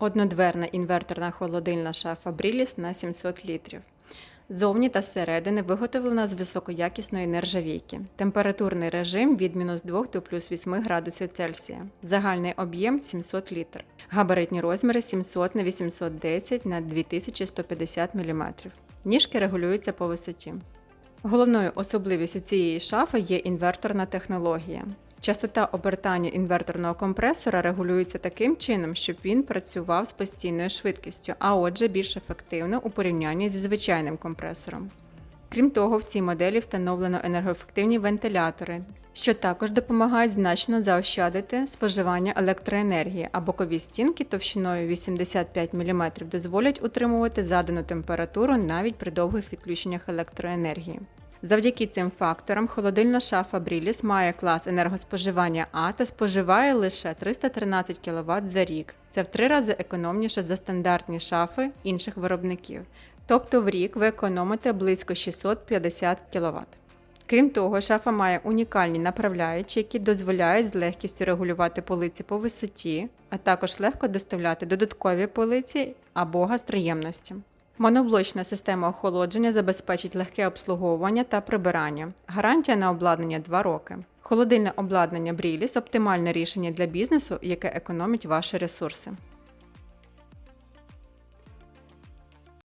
Однодверна інверторна холодильна шафа Бріліс на 700 літрів. Зовні та зсередини виготовлена з високоякісної нержавійки. Температурний режим від мінус 2 до плюс 8 градусів Цельсія. Загальний об'єм 700 літр. Габаритні розміри 700 на 810 на 2150 мм. Ніжки регулюються по висоті. Головною особливістю цієї шафи є інверторна технологія. Частота обертання інверторного компресора регулюється таким чином, щоб він працював з постійною швидкістю, а отже більш ефективно у порівнянні зі звичайним компресором. Крім того, в цій моделі встановлено енергоефективні вентилятори, що також допомагають значно заощадити споживання електроенергії, а бокові стінки товщиною 85 мм дозволять утримувати задану температуру навіть при довгих відключеннях електроенергії. Завдяки цим факторам холодильна шафа Бріліс має клас енергоспоживання А та споживає лише 313 кВт за рік. Це в три рази економніше за стандартні шафи інших виробників. Тобто в рік ви економите близько 650 кВт. Крім того, шафа має унікальні направляючі, які дозволяють з легкістю регулювати полиці по висоті, а також легко доставляти додаткові полиці або гастроємності. Моноблочна система охолодження забезпечить легке обслуговування та прибирання. Гарантія на обладнання 2 роки. Холодильне обладнання Бріліс оптимальне рішення для бізнесу, яке економить ваші ресурси.